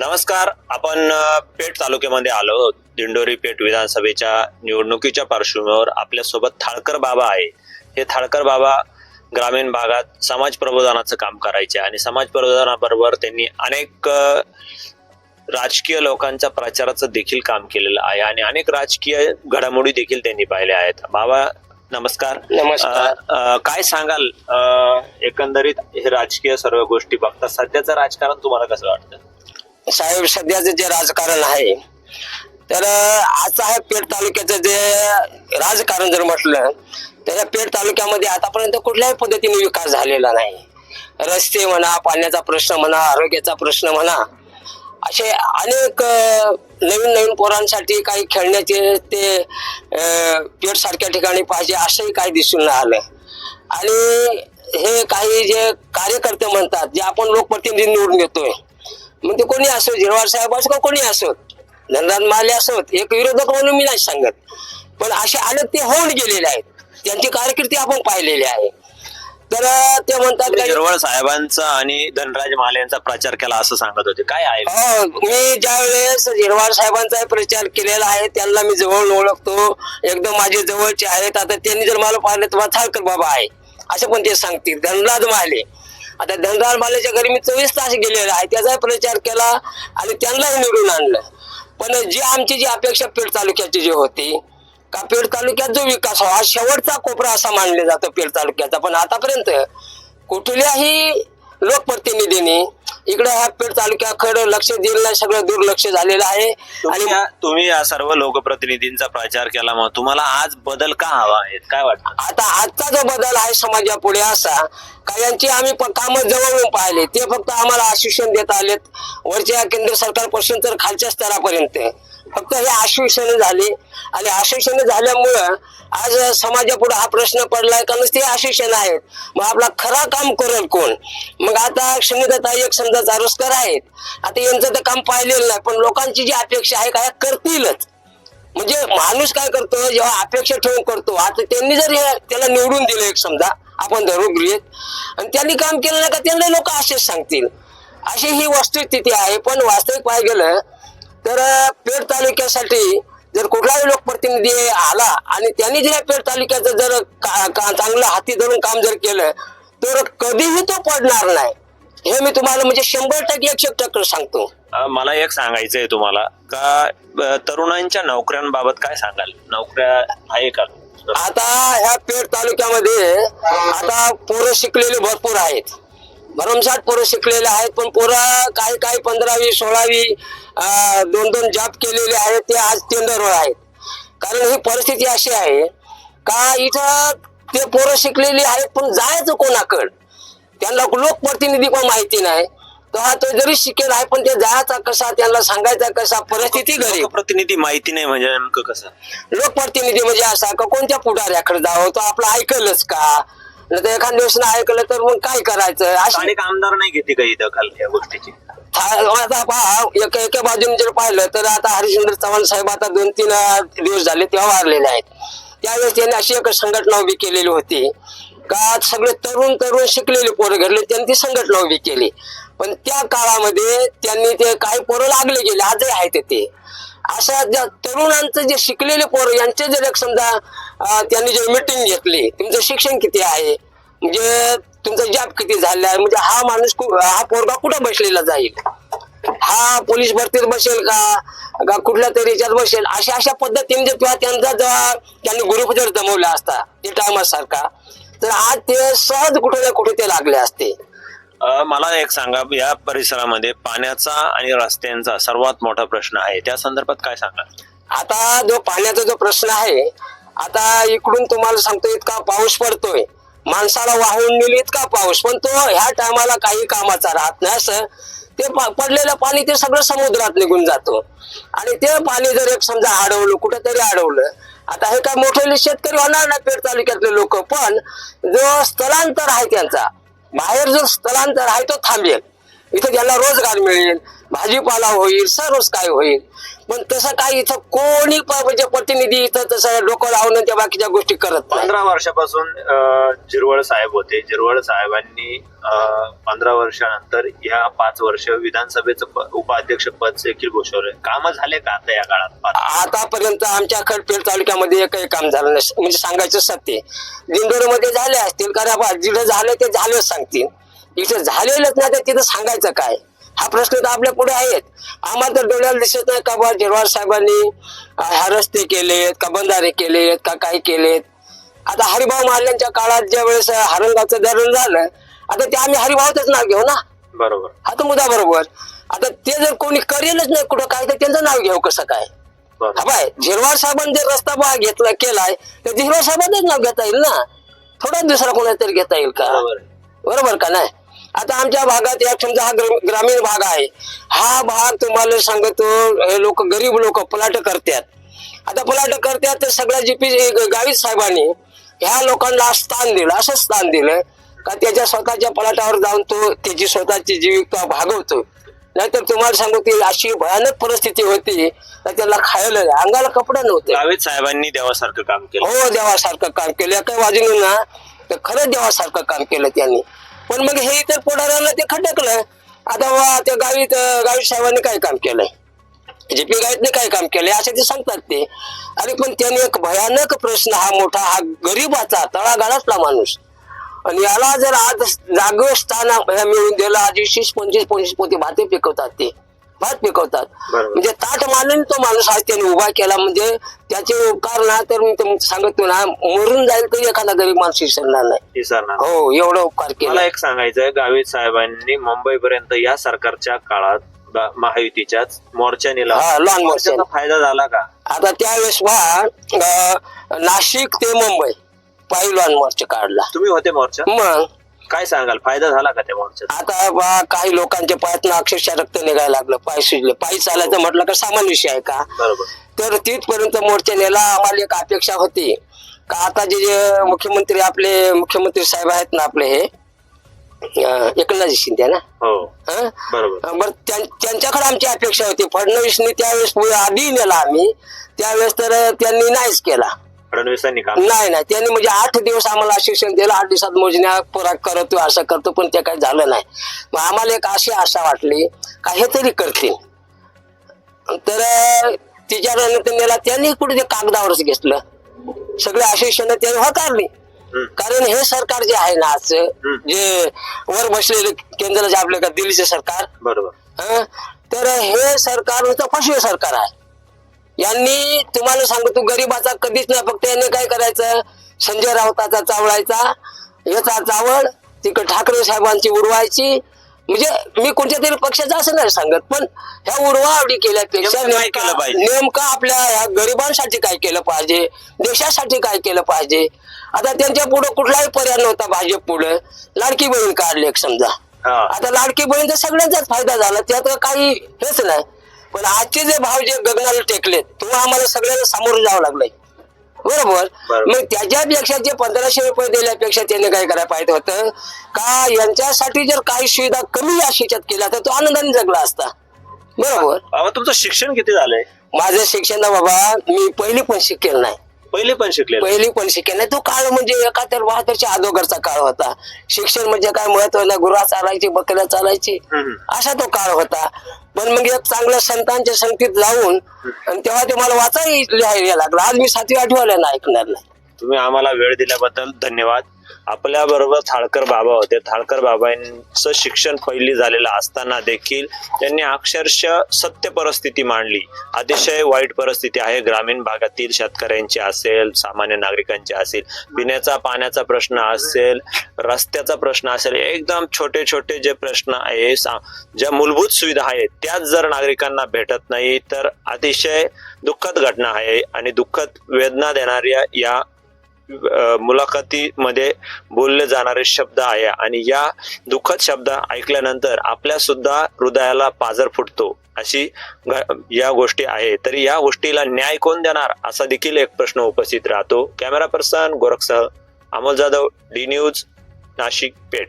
नमस्कार आपण पेठ तालुक्यामध्ये आलो. दिंडोरी पेठ विधानसभेच्या निवडणुकीच्या पार्श्वभूमीवर आपल्यासोबत थाळकर बाबा आहे. हे थाळकर बाबा ग्रामीण भागात समाज प्रबोधनाचं काम करायचे आणि समाज प्रबोधनाबरोबर त्यांनी अनेक राजकीय लोकांच्या प्रचाराचं देखील काम केलेलं आहे आणि अनेक राजकीय घडामोडी देखील त्यांनी पाहिल्या आहेत. बाबा नमस्कार. नमस्कार. काय सांगाल? एकंदरीत हे राजकीय सर्व गोष्टी बघता सध्याचं राजकारण तुम्हाला कसं वाटतं? साहेब सध्याचं जे राजकारण आहे तर आता आहे पेठ तालुक्याचं जे राजकारण जर म्हटलं तर या पेठ तालुक्यामध्ये आतापर्यंत कुठल्याही पद्धतीने विकास झालेला नाही. रस्ते म्हणा पाण्याचा प्रश्न म्हणा आरोग्याचा प्रश्न म्हणा असे अनेक नवीन नवीन पोरांसाठी काही खेळण्याचे ते पेठसारख्या पेठ सारख्या ठिकाणी पाहिजे असंही काही दिसून नाही आलं. आणि हे काही जे कार्यकर्ते म्हणतात जे आपण लोकप्रतिनिधी निवडून घेतोय मग ते कोणी असो झिरवार साहेब असो का कोणी असो धनराज माले असोत एक विरोधक म्हणून मी नाही सांगत. पण असे अनेक ते होऊन गेलेले आहेत. त्यांची कारकिर्दी आपण पाहिलेली आहे. तर ते म्हणतात गिरवळ साहेबांचा आणि धनराज माले यांचा प्रचार केला असं सांगत होते. काय आहे? हो मी ज्या वेळेस झिरवार साहेबांचा प्रचार केलेला आहे त्यांना मी जवळ ओळखतो. एकदम माझे जवळचे आहेत. आता त्यांनी जर मला पाहिलं तर मला थाळकर बाबा आहे. असं पण ते सांगतील. धनराज माले. आता धनदार मालेच्या घरी मी चोवीस तास गेलेला आहे. त्याचा प्रचार केला आणि त्यांनाही निवडून आणलं. पण जी आमची जी अपेक्षा पेठ तालुक्याची जी होती का पेठ तालुक्यात जो विकास व्हावा हा शेवटचा कोपरा असा मानले जातो पेठ तालुक्याचा. पण आतापर्यंत कुठल्याही लोकप्रतिनिधींनी इकडे ह्या पेठ तालुक्याकडे लक्ष दिलं नाही सगळं दुर्लक्ष झालेलं आहे. तुम्ही आणि या- तुम्ही या सर्व लोकप्रतिनिधींचा प्रचार केला मग. तुम्हाला आज बदल का हवा आहे काय वाटतं? आता आजचा जो बदल आहे समाजापुढे असा का यांची आम्ही काम जवळून पाहिले. ते फक्त आम्हाला आश्वासन देत आलेत. वरच्या केंद्र सरकारपासून तर खालच्या स्तरापर्यंत. फक्त हे आश्वासने झाले. आणि आश्वासने झाल्यामुळं आज समाजापुढे हा प्रश्न पडलाय का नुसते आश्वासन आहेत. मग आपला खरा काम करेल कोण? मग आता क्षमताताई एक समजा चारोस्कर आहेत. आता यांचं तर काम पाहिलेलं नाही पण लोकांची जी अपेक्षा आहे काय करतीलच. म्हणजे माणूस काय करतो जेव्हा अपेक्षा ठेवून करतो आता त्यांनी जर त्याला निवडून दिलं एक समजा आपण धरू गृहित आणि त्यांनी काम केलं नाही का त्यांना लोक असेच सांगतील. अशी ही वस्तुस्थिती आहे पण वास्तविक पाहिजे गेलं तर पेठ तालुक्यासाठी जर कुठलाही लोकप्रतिनिधी आला आणि त्यांनी जर या पेठ तालुक्याचं जर चांगलं हाती धरून काम जर केलं तर कधीही तो पडणार नाही. हे मी तुम्हाला म्हणजे शंभर टक्के एकशे टक्के सांगतो. मला एक सांगायचंय तुम्हाला. का तरुणांच्या नोकऱ्यांबाबत काय सांगाल? नोकऱ्या आहे का? आता ह्या पेठ तालुक्यामध्ये आता पोरं शिकलेले भरपूर आहेत. भरमसाठ पोरं शिकलेले आहेत पण पोरं काही काही पंधरावी सोळावी दोन दोन जॉब केलेले आहेत ते आज टेंडरवर आहेत. कारण ही परिस्थिती अशी आहे का इथं ते पोरं शिकलेली आहेत पण जायचं कोणाकड? त्यांना लोकप्रतिनिधी पण माहिती नाही. तर हा तो जरी शिकेल आहे पण ते जायचा कसा त्यांना सांगायचा कसा परिस्थिती गरीब. प्रतिनिधी माहिती नाही म्हणजे नेमकं कसं? लोकप्रतिनिधी म्हणजे असा का कोणत्या पुढाऱ्याकडे जावं तो आपलं ऐकलंच का? नाही तर एखाद्या दिवस नाही ऐकलं तर मग काय करायचं? अशी स्थानिक आमदार नाही घेते काही दखल या गोष्टीची. आता पहा एका एका बाजूने जर पाहिलं तर आता हरिश्चंद्र चव्हाण साहेब आता दोन तीन अं, दिवस झाले तेव्हा वारलेले आहेत. त्यावेळेस त्यांनी अशी एक संघटना उभी केलेली होती. का सगळे तरुण तरुण शिकलेले पोरं घडले त्यांनी ती संघटना उभी केली. पण त्या काळामध्ये त्यांनी ते काही पोरं लागले गेले आजही आहेत ते. अशा ज्या तरुणांचं जे शिकलेले पोरं यांचे जर एक समजा त्यांनी जर मिटिंग घेतली तुमचं शिक्षण किती आहे? म्हणजे तुमचा जॉब किती झाला आहे म्हणजे हा माणूस हा पोरगा कुठं बसलेला जाईल? हा पोलीस भरतीत बसेल का? कुठल्या तरी याच्यात बसेल? अशा अशा पद्धतीने जर किंवा त्यांचा जेव्हा त्यांनी ग्रुप जर जमवला असता ते टायमासारखा तर आज ते सहज कुठे ना कुठे ते लागले असते. मला एक सांगा या परिसरामध्ये पाण्याचा आणि रस्त्यांचा सर्वात मोठा प्रश्न आहे त्या संदर्भात काय सांगा आता जो पाण्याचा जो प्रश्न आहे आता इकडून तुम्हाला सांगतो इतका पाऊस पडतोय. माणसाला वाहून नेली इतका पाऊस. पण तो ह्या टायमाला काही कामाचा राहत नाही असं. ते पडलेलं पाणी ते सगळं समुद्रात निघून जातो. आणि ते पाणी जर एक समजा अडवलं कुठेतरी अडवलं आता हे काय मोठे शेतकरी होणार नाही पेठ तालुक्यातले लोक. पण जो स्थलांतर आहे त्यांचा बाहेर जो स्थलांतर आहे तो थांबेल. इथं त्यांना रोजगार मिळेल भाजीपाला होईल सर्वच काय होईल. पण तसं काय इथं कोणी म्हणजे प्रतिनिधी इथं तसं डोकं लावून त्या बाकीच्या गोष्टी करत पंधरा वर्षापासून जिरवळ साहेब होते. जिरवळ साहेबांनी पंधरा वर्षानंतर या पाच वर्ष विधानसभेचं उपाध्यक्ष पद देखील घोषवले काम झाले का आता या काळात? आतापर्यंत आमच्या खडपेड तालुक्यामध्ये एकही काम झालं नाही म्हणजे सांगायचं सत्य दिंडोरीमध्ये झाले असतील कारण जिथं झालं ते झालंच सांगतील. इथं झालेलंच नाही तर तिथं सांगायचं काय? हा प्रश्न तर आपल्या पुढे आहेत. आम्हाला तर डोळ्याला दिसत नाही का बा जिरवार साहेबांनी? अं, हा रस्ते केलेत का बंधारे केलेत का काय केलेत? आता हरिभाऊ महाराजांच्या काळात ज्या वेळेस हरणगावचं धरण झालं आता ते आम्ही हरिभाऊचंच नाव घेऊ ना? बरोबर. हा तर मुद्दा बरोबर. आता ते जर कोणी करेलच नाही कुठं काय तर त्यांचं नाव घेऊ कसं काय? बरोबर. हा बाय झिरवार साहेबांनी जर रस्ता बा घेतला केलाय तर झिरवार साहेबांच नाव घेता येईल ना? थोडा दुसरा कोणाला तरी घेता येईल का. बरोबर का नाही? आता आमच्या भागात या समजा हा ग्राम- ग्रामीण भाग आहे. हा भाग तुम्हाला सांगतो हे लोक गरीब लोक पलाट करतात. आता पलाट करतात तर सगळ्या जीपी गावीत साहेबांनी ह्या लोकांना स्थान दिलं असं स्थान दिलं का त्याच्या स्वतःच्या पलाटावर जाऊन तो त्याची स्वतःची जीविका भागवतो. नाहीतर तुम्हाला सांगू अशी भयानक परिस्थिती होती तर त्याला खायला अंगाला कपडा नव्हते. गावित साहेबांनी देवासारखं काम केलं. हो देवासारखं काम केलं. एका बाजूने ना तर खरंच देवासारखं काम केलं त्यांनी. पण मग हे इतर पुढाऱ्याला ते खटकलं. आता वा त्या गावीत गावी साहेबांनी काय काम केलंय? जेपी गायतने काय काम केलंय असे ते सांगतात ते. अरे पण त्यांनी एक भयानक प्रश्न हा मोठा हा गरीबाचा तळागाळातला माणूस. आणि याला जर आज जागेवर स्थान मिळून दिलं आज वीस पंचवीस पंचवीस पोती भाते पिकवतात ते. भात पिकवतात. म्हणजे ताट मानून तो माणूस आज त्याने उभा केला. म्हणजे त्याचे उपकार ना तर मी तर सांगतो ना मरून जाईल तरी एखादा गरीब माणूस विसरणार नाही. विसरणार हो एवढं उपकार केला. मला एक सांगायचंय गावित साहेबांनी मुंबईपर्यंत या सरकारच्या काळात ब- महायुतीच्याच मोर्चा नेला. हा, लहान मोर्चा. मोर्चाचा फायदा झाला का? आता त्यावेळेस पहा अं, नाशिक ते मुंबई. पहिलवान मोर्चा काढला. तुम्ही होते मोर्चा? मग काय सांगाल? फायदा झाला का त्या आता बा काही लोकांच्या पायातनं अक्षरशः रक्त निघायला लागलं. पाय सुजले पायी चालायचं म्हटलं का सामान्य विषय आहे का? बरोबर. तर तिथपर्यंत मोर्चा नेला. आम्हाला एक अपेक्षा होती. का आता जे जे मुख्यमंत्री आपले मुख्यमंत्री साहेब आहेत ना आपले हे अं, एकनाथजी शिंदे ना? हो. हं? बरोबर. बरं त्यां- त्यांच्याकडे आमची अपेक्षा होती. फडणवीसनी त्यावेळेस पुढे आधी नेला आम्ही. त्यावेळेस तर त्यांनी नाहीच केला. फडणवीसांनी काम नाही नाही. त्यांनी म्हणजे आठ दिवस आम्हाला आश्वासन दिलं आठ दिवसात मोजण्या पुरा करतो असं करतो पण ते काही झालं नाही. मग आम्हाला एक अशी आशा वाटली का हे तरी करतील. तर तिच्यानंतर नेला त्यांनी कुठे ते कागदावरच घेतलं. सगळे आश्वासन त्यांनी होकारली. कारण हे सरकार जे आहे ना आज. जे वर बसलेले केंद्राचे आपले का दिल्लीचे सरकार बरोबर. हं? तर हे सरकार फसवे सरकार आहे. यांनी तुम्हाला सांगतो गरीबाचा कधीच नाही फक्त यांनी काय करायचं? संजय राऊताचा चावळायचा. याचा चावळ तिकडे ठाकरे साहेबांची उडवायची म्हणजे मी कोणत्या तरी पक्षाचं असं नाही सांगत पण ह्या उडवावडी केल्यापेक्षा नेमकं काय केलं नेमकं पाहिजे? नेमकं आपल्या ह्या गरिबांसाठी काय केलं पाहिजे? देशासाठी काय केलं पाहिजे? आता त्यांच्या पुढे कुठलाही पर्याय नव्हता भाजप पुढे. लाडकी बहीण काढली एक समजा. आता लाडकी बहीणचा सगळ्यांचाच फायदा झाला त्यात काही हेच नाही. पण आजचे जे भाव जे गगनाला टेकलेत तेव्हा आम्हाला सगळ्यांना सामोरं जावं लागलंय. बरोबर? बरोबर. मग त्याच्यापेक्षा जे पंधराशे रुपये दिल्यापेक्षा त्याने काय करायला पाहिजे होतं? का यांच्यासाठी जर काही सुविधा कमी या शेतात केल्या तर तो आनंदाने जगला असता. बरोबर? बाबा तुमचं शिक्षण किती झालंय? माझं शिक्षण ना बाबा मी पहिली पण शिकेल नाही. पहिले पण शिकले पहिली पण शिकेल. नाही तो काळ म्हणजे एकाहत्तर बहात्तरच्या अगोदरचा काळ होता. शिक्षण म्हणजे काय महत्त्व नाही गुरा चालायची बकऱ्या चालायची. असा तो काळ होता. पण मग एक चांगल्या संतांच्या संगतीत जाऊन आणि तेव्हा ते मला वाचाही लिहायला लागलं. आज मी सातवी आठवीला ना ऐकणार नाही. तुम्ही आम्हाला वेळ दिल्याबद्दल धन्यवाद. आपल्या बरोबर थाळकर बाबा होते. थाळकर बाबांचं शिक्षण पहिली झालेलं असताना देखील त्यांनी अक्षरशः सत्य परिस्थिती मांडली. अतिशय वाईट परिस्थिती आहे. ग्रामीण भागातील शेतकऱ्यांची असेल सामान्य नागरिकांची असेल पिण्याचा पाण्याचा प्रश्न असेल रस्त्याचा प्रश्न असेल एकदम छोटे छोटे जे प्रश्न आहे सा- ज्या मूलभूत सुविधा आहेत त्याच जर नागरिकांना भेटत नाही तर अतिशय दुःखद घटना आहे आणि दुःखद वेदना देणाऱ्या या मुलाखतीमध्ये बोलले जाणारे शब्द आहे आणि या दुःखद शब्द ऐकल्यानंतर आपल्या सुद्धा हृदयाला पाजर फुटतो अशी ग- या गोष्टी आहे. तरी या गोष्टीला न्याय कोण देणार? असा देखील एक प्रश्न उपस्थित राहतो. कॅमेरा पर्सन गोरखसह अमोल जाधव डी न्यूज नाशिक पेठ.